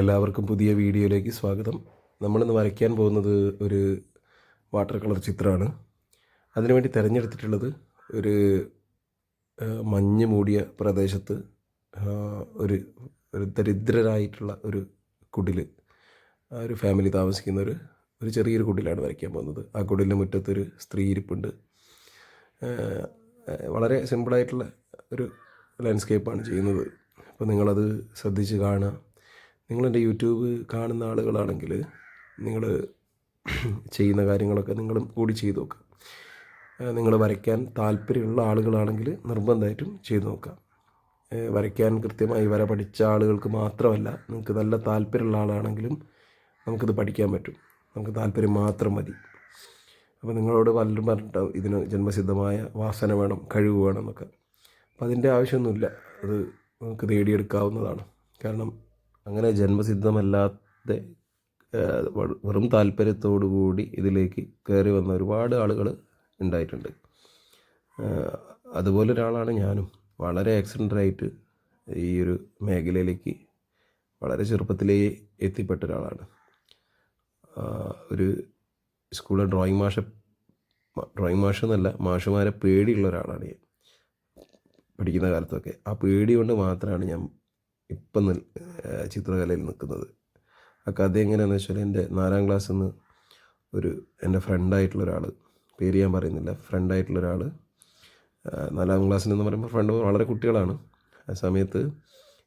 എല്ലാവർക്കും പുതിയ വീഡിയോയിലേക്ക് സ്വാഗതം. നമ്മളിന്ന് വരയ്ക്കാൻ പോകുന്നത് ഒരു വാട്ടർ കളർ ചിത്രമാണ്. അതിനുവേണ്ടി തിരഞ്ഞെടുത്തിട്ടുള്ളത് ഒരു മഞ്ഞ് മൂടിയ പ്രദേശത്ത് ഒരു ഒരു ദരിദ്രരായിട്ടുള്ള ഒരു കുടിൽ ഒരു ഫാമിലി താമസിക്കുന്ന ഒരു ഒരു ചെറിയൊരു കുടിലാണ് വരയ്ക്കാൻ പോകുന്നത്. ആ കുടിലിന്റെ മുറ്റത്തൊരു സ്ത്രീ ഇരിപ്പുണ്ട്. വളരെ സിമ്പിളായിട്ടുള്ള ഒരു ലാൻഡ്സ്കേപ്പാണ് ചെയ്യുന്നത്. അപ്പോൾ നിങ്ങളത് ശ്രദ്ധിച്ച് കാണുക. നിങ്ങളെന്റെ യൂട്യൂബ് കാണുന്ന ആളുകളാണെങ്കിൽ നിങ്ങൾ ചെയ്യുന്ന കാര്യങ്ങളൊക്കെ നിങ്ങളും കൂടി ചെയ്തു നോക്കുക. നിങ്ങൾ വരയ്ക്കാൻ താല്പര്യമുള്ള ആളുകളാണെങ്കിൽ നിർബന്ധമായിട്ടും ചെയ്തു നോക്കുക. വരയ്ക്കാൻ കൃത്യമായി വര പഠിച്ച ആളുകൾക്ക് മാത്രമല്ല നിങ്ങൾക്ക് നല്ല താല്പര്യമുള്ള ആളാണെങ്കിലും നമുക്കിത് പഠിക്കാൻ പറ്റും. നമുക്ക് താല്പര്യം മാത്രം മതി. അപ്പോൾ നിങ്ങളോട് പലരും പറഞ്ഞിട്ടുണ്ടാവും ഇതിന് ജന്മസിദ്ധമായ വാസന വേണം കഴിവ് വേണം എന്നൊക്കെ. അപ്പോൾ അതിന്റെ ആവശ്യമൊന്നുമില്ല. അത് നമുക്ക് നേടിയെടുക്കാവുന്നതാണ്. കാരണം അങ്ങനെ ജന്മസിദ്ധമല്ലാതെ വെറും താല്പര്യത്തോടു കൂടി ഇതിലേക്ക് കയറി വന്ന ഒരുപാട് ആളുകൾ ഉണ്ടായിട്ടുണ്ട്. അതുപോലെ ഒരാളാണ് ഞാനും. വളരെ ആക്സിഡന്റായിട്ട് ഈ ഒരു മേഖലയിലേക്ക് വളരെ ചെറുപ്പത്തിലേ എത്തിപ്പെട്ട ഒരാളാണ്. ഒരു സ്കൂളിലെ ഡ്രോയിങ് മാഷ ഡ്രോയിങ് മാഷെന്നല്ല മാഷുമാരെ പേടിയുള്ള ഒരാളാണ് ഞാൻ. പഠിക്കുന്ന കാലത്തൊക്കെ. ആ പേടി കൊണ്ട് മാത്രമാണ് ഞാൻ ഇപ്പം ചിത്രകലയിൽ നിൽക്കുന്നത്. ആ കഥ എങ്ങനെയാണെന്ന് വെച്ചാൽ എന്റെ നാലാം ക്ലാസ്സിൽ നിന്ന് ഒരു എന്റെ ഫ്രണ്ടായിട്ടുള്ള ഒരാൾ പേര് ഞാൻ പറയുന്നില്ല ഫ്രണ്ടായിട്ടുള്ള ഒരാൾ നാലാം ക്ലാസ്സിൽ എന്ന് പറയുമ്പോൾ ഫ്രണ്ട് വളരെ കുട്ടികളാണ്. ആ സമയത്ത്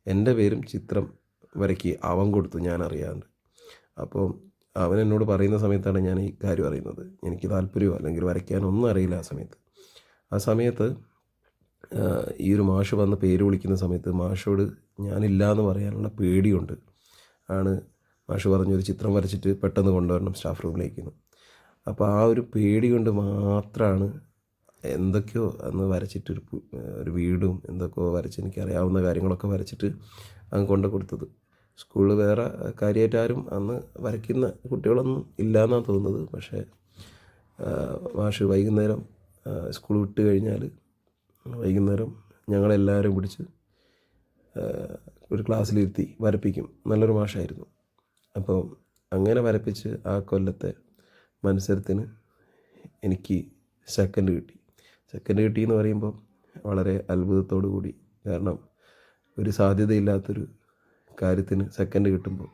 എന്റെ പേരും ചിത്രം വരയ്ക്ക് അവൻ കൊടുത്തു ഞാൻ അറിയാണ്ട് അപ്പോൾ അവൻ എന്നോട് പറയുന്ന സമയത്താണ് ഞാൻ ഈ കാര്യം അറിയുന്നത്. എനിക്ക് താല്പര്യമോ അല്ലെങ്കിൽ വരയ്ക്കാനൊന്നും അറിയില്ല ആ സമയത്ത്. ആ സമയത്ത് ഈ ഒരു മാഷ് വന്ന് പേര് വിളിക്കുന്ന സമയത്ത് മാഷോട് ഞാനില്ല എന്ന് പറയാനുള്ള പേടിയുണ്ട്. ആണ് മാഷ് പറഞ്ഞു ഒരു ചിത്രം വരച്ചിട്ട് പെട്ടെന്ന് കൊണ്ടുവരണം സ്റ്റാഫ് റൂമിലേക്ക് അപ്പോൾ ആ ഒരു പേടി കൊണ്ട് മാത്രമാണ് എന്തൊക്കെയോ അന്ന് വരച്ചിട്ടൊരു ഒരു വീടും എന്തൊക്കെയോ വരച്ച് എനിക്ക് അറിയാവുന്ന കാര്യങ്ങളൊക്കെ വരച്ചിട്ട് അങ്ങ് കൊണ്ടു കൊടുത്തത്. സ്കൂളിൽ വേറെ കാര്യമായിട്ട് ആരും അന്ന് വരയ്ക്കുന്ന കുട്ടികളൊന്നും ഇല്ല എന്നാണ് തോന്നുന്നത്. പക്ഷേ മാഷ് വൈകുന്നേരം സ്കൂൾ വിട്ട് കഴിഞ്ഞാൽ വൈകുന്നേരം ഞങ്ങളെല്ലാവരും പിടിച്ച് ഒരു ക്ലാസ്സിലിരുത്തി വരപ്പിക്കും. നല്ലൊരു മാഷായിരുന്നു. അപ്പോൾ അങ്ങനെ വരപ്പിച്ച് ആ കൊല്ലത്തെ മത്സരത്തിന് എനിക്ക് സെക്കൻഡ് കിട്ടി. സെക്കൻഡ് കിട്ടി എന്ന് പറയുമ്പോൾ വളരെ അത്ഭുതത്തോടു കൂടി. കാരണം ഒരു സാധ്യതയില്ലാത്തൊരു കാര്യത്തിന് സെക്കൻഡ് കിട്ടുമ്പോൾ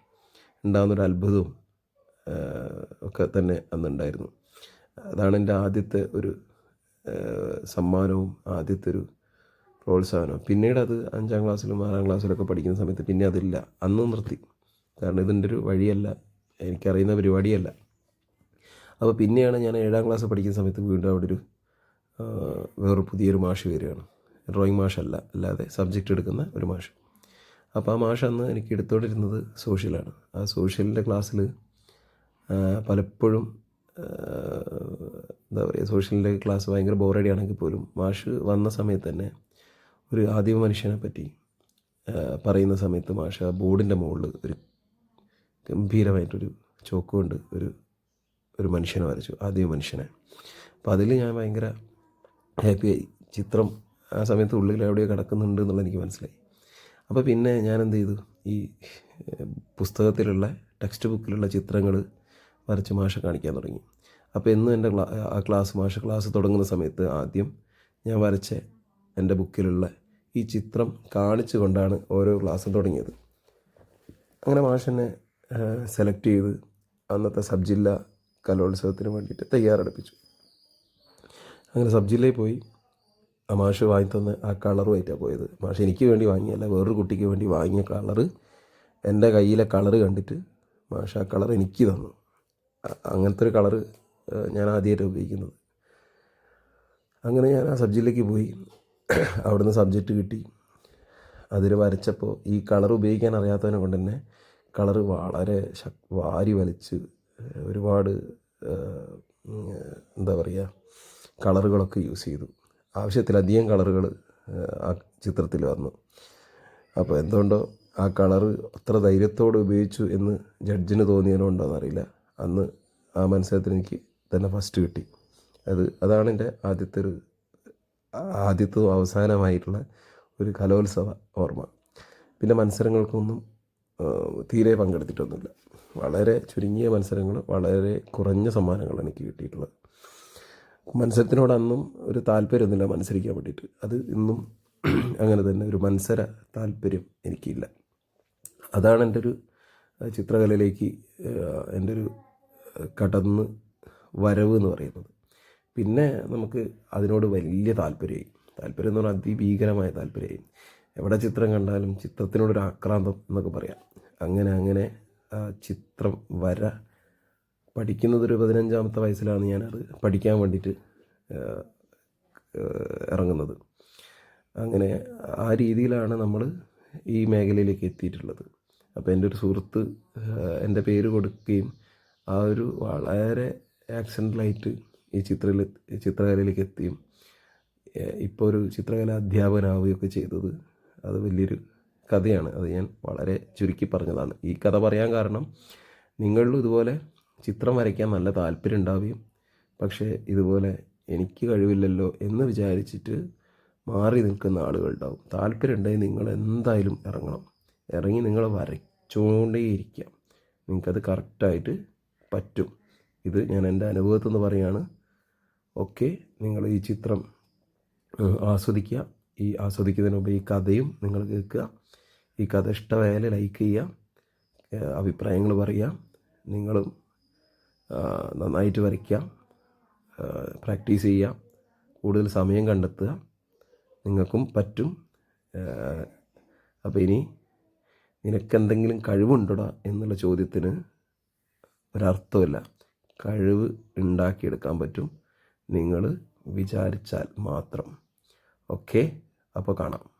ഉണ്ടാകുന്നൊരു അത്ഭുതവും ഒക്കെ തന്നെ അന്നുണ്ടായിരുന്നു. അതാണ് എന്റെ ആദ്യത്തെ ഒരു സമ്മാനവും ആദ്യത്തെ ഒരു പ്രോത്സാഹനവും. പിന്നീട് അത് അഞ്ചാം ക്ലാസ്സിലും ആറാം ക്ലാസ്സിലൊക്കെ പഠിക്കുന്ന സമയത്ത് പിന്നെ അതില്ല. അന്ന് നിർത്തി. കാരണം ഇതിന്റെ ഒരു വഴിയല്ല. എനിക്കറിയുന്ന പരിപാടിയല്ല. അപ്പോൾ പിന്നെയാണ് ഞാൻ ഏഴാം ക്ലാസ് പഠിക്കുന്ന സമയത്ത് വീണ്ടും അവിടെ ഒരു വേറൊരു പുതിയൊരു മാഷ് വരികയാണ്. ഡ്രോയിങ് മാഷല്ല. അല്ലാതെ സബ്ജക്റ്റ് എടുക്കുന്ന ഒരു മാഷ്. അപ്പോൾ ആ മാഷ് അന്ന് എനിക്ക് എടുത്തുകൊണ്ടിരുന്നത് സോഷ്യലാണ്. ആ സോഷ്യലിന്റെ ക്ലാസ്സിൽ പലപ്പോഴും എന്താ പറയുക സോഷ്യലിന്റെ ക്ലാസ് ഭയങ്കര ബോറടി ആണെങ്കിൽ പോലും മാഷ് വന്ന സമയത്ത് തന്നെ ഒരു ആദിമ മനുഷ്യനെ പറ്റി പറയുന്ന സമയത്ത് മാഷ് ബോർഡിന്റെ മുകളിൽ ഒരു ഗംഭീരമായിട്ടൊരു ചോക്ക് കൊണ്ട് ഒരു ഒരു മനുഷ്യനെ വരച്ചു ആദ്യ മനുഷ്യനെ. അപ്പോൾ അതിൽ ഞാൻ ഭയങ്കര ഹാപ്പിയായി ചിത്രം ആ സമയത്ത് ഉള്ളിൽ എവിടെയോ കിടക്കുന്നുണ്ട് എന്നുള്ളത് എനിക്ക് മനസ്സിലായി. അപ്പോൾ പിന്നെ ഞാൻ എന്ത് ചെയ്തു? ഈ പുസ്തകത്തിലുള്ള ടെക്സ്റ്റ് ബുക്കിലുള്ള ചിത്രങ്ങൾ വരച്ച് മാഷ കാണിക്കാൻ തുടങ്ങി. അപ്പോൾ എന്നും എന്റെ ആ ക്ലാസ് മാഷ ക്ലാസ് തുടങ്ങുന്ന സമയത്ത് ആദ്യം ഞാൻ വരച്ച എന്റെ ബുക്കിലുള്ള ഈ ചിത്രം കാണിച്ചു കൊണ്ടാണ് ഓരോ ക്ലാസ്സും തുടങ്ങിയത്. അങ്ങനെ മാഷെന്നെ സെലക്ട് ചെയ്ത് അന്നത്തെ സബ് ജില്ല കലോത്സവത്തിന് വേണ്ടിയിട്ട് തയ്യാറെടുപ്പിച്ചു. അങ്ങനെ സബ് ജില്ലയിൽ പോയി ആ മാഷ് വാങ്ങി തന്ന ആ കളറുമായിട്ടാണ് പോയത്. മാഷ് എനിക്ക് വേണ്ടി വാങ്ങിയല്ല വേറൊരു കുട്ടിക്ക് വേണ്ടി വാങ്ങിയ കളറ് എന്റെ കയ്യിലെ കളറ് കണ്ടിട്ട് മാഷ് ആ കളർ എനിക്ക് തന്നു. അങ്ങനത്തെ ഒരു കളറ് ഞാൻ ആദ്യമായിട്ട് ഉപയോഗിക്കുന്നത്. അങ്ങനെ ഞാൻ ആ സബ്ജക്റ്റിലേക്ക് പോയി. അവിടുന്ന് സബ്ജക്റ്റ് കിട്ടി. അതിൽ വരച്ചപ്പോൾ ഈ കളർ ഉപയോഗിക്കാൻ അറിയാത്തതിനെ കൊണ്ട് തന്നെ കളർ വളരെ ശക് വാരി വലിച്ച് ഒരുപാട് എന്താ പറയുക കളറുകളൊക്കെ യൂസ് ചെയ്തു. ആവശ്യത്തിലധികം കളറുകൾ ആ ചിത്രത്തിൽ വന്നു. അപ്പോൾ എന്തുകൊണ്ടോ ആ കളർ അത്ര ധൈര്യത്തോടെ ഉപയോഗിച്ചു എന്ന് ജഡ്ജിന് തോന്നിയതുകൊണ്ടോ എന്നറിയില്ല. അന്ന് ആ മത്സരത്തിന് എനിക്ക് തന്നെ ഫസ്റ്റ് കിട്ടി. അത് അതാണ് എന്റെ ആദ്യത്തെ ഒരു ആദ്യത്തതും അവസാനമായിട്ടുള്ള ഒരു കലോത്സവ ഓർമ്മ. പിന്നെ മത്സരങ്ങൾക്കൊന്നും തീരെ പങ്കെടുത്തിട്ടൊന്നുമില്ല. വളരെ ചുരുങ്ങിയ മത്സരങ്ങൾ വളരെ കുറഞ്ഞ സമ്മാനങ്ങൾ എനിക്ക് കിട്ടിയിട്ടുള്ളത്. മത്സരത്തിനോട് അന്നും ഒരു താല്പര്യമൊന്നുമില്ല മത്സരിക്കാൻ വേണ്ടിയിട്ട്. അത് ഇന്നും അങ്ങനെ തന്നെ ഒരു മത്സര താല്പര്യം എനിക്കില്ല. അതാണ് എന്റെ ഒരു ചിത്രകലയിലേക്ക് എന്റെ ഒരു കടന്ന് വരവ് എന്ന് പറയുന്നത്. പിന്നെ നമുക്ക് അതിനോട് വലിയ താല്പര്യമായി. താല്പര്യം എന്ന് പറഞ്ഞാൽ അതിഭീകരമായ താല്പര്യമായി. എവിടെ ചിത്രം കണ്ടാലും ചിത്രത്തിനോടൊരു ആക്രാന്തം എന്നൊക്കെ പറയാം. അങ്ങനെ അങ്ങനെ ചിത്രം വര പഠിക്കുന്നത് ഒരു പതിനഞ്ചാമത്തെ വയസ്സിലാണ് ഞാനത് പഠിക്കാൻ വേണ്ടിയിട്ട് ഇറങ്ങുന്നത്. അങ്ങനെ ആ രീതിയിലാണ് നമ്മൾ ഈ മേഖലയിലേക്ക് എത്തിയിട്ടുള്ളത്. അപ്പോൾ എന്റെ ഒരു സുഹൃത്ത് എന്റെ പേര് കൊടുക്കുകയും ആ ഒരു വളരെ ആക്സിഡന്റലായിട്ട് ഈ ചിത്ര ചിത്രകലയിലേക്ക് എത്തിയും. ഇപ്പോൾ ഒരു ചിത്രകല അധ്യാപകനാവുകയൊക്കെ ചെയ്തത് അത് വലിയൊരു കഥയാണ്. അത് ഞാൻ വളരെ ചുരുക്കി പറഞ്ഞതാണ്. ഈ കഥ പറയാൻ കാരണം നിങ്ങളിലും ഇതുപോലെ ചിത്രം വരയ്ക്കാൻ നല്ല താല്പര്യം ഉണ്ടാവുകയും പക്ഷേ ഇതുപോലെ എനിക്ക് കഴിവില്ലല്ലോ എന്ന് വിചാരിച്ചിട്ട് മാറി നിൽക്കുന്ന ആളുകളുണ്ടാവും താല്പര്യം ഉണ്ടെങ്കിൽ നിങ്ങൾ എന്തായാലും ഇറങ്ങണം. ഇറങ്ങി നിങ്ങൾ വരച്ചുകൊണ്ടേയിരിക്കാം നിങ്ങൾക്കത് കറക്റ്റായിട്ട് പറ്റും. ഇത് ഞാൻ എന്റെ അനുഭവത്തിൽ നിന്ന് പറയുകയാണ് ഓക്കെ നിങ്ങൾ ഈ ചിത്രം ആസ്വദിക്കുക. ഈ ആസ്വദിക്കുന്നതിന് മുമ്പ് ഈ കഥയും നിങ്ങൾ കേൾക്കുക. ഈ കഥ ഇഷ്ടമായാൽ ലൈക്ക് ചെയ്യുക. അഭിപ്രായങ്ങൾ പറയുക. നിങ്ങളും നന്നായിട്ട് വരയ്ക്കുക. പ്രാക്ടീസ് ചെയ്യുക. കൂടുതൽ സമയം കണ്ടെത്തുക. നിങ്ങൾക്കും പറ്റും. അപ്പോൾ ഇനി നിനക്കെന്തെങ്കിലും കഴിവുണ്ടോടാ എന്നുള്ള ചോദ്യത്തിന് ഒരർത്ഥമില്ല കഴിവ് ഉണ്ടാക്കിയെടുക്കാൻ പറ്റും. നിങ്ങൾ വിചാരിച്ചാൽ മാത്രം. ഓക്കെ അപ്പോൾ കാണാം.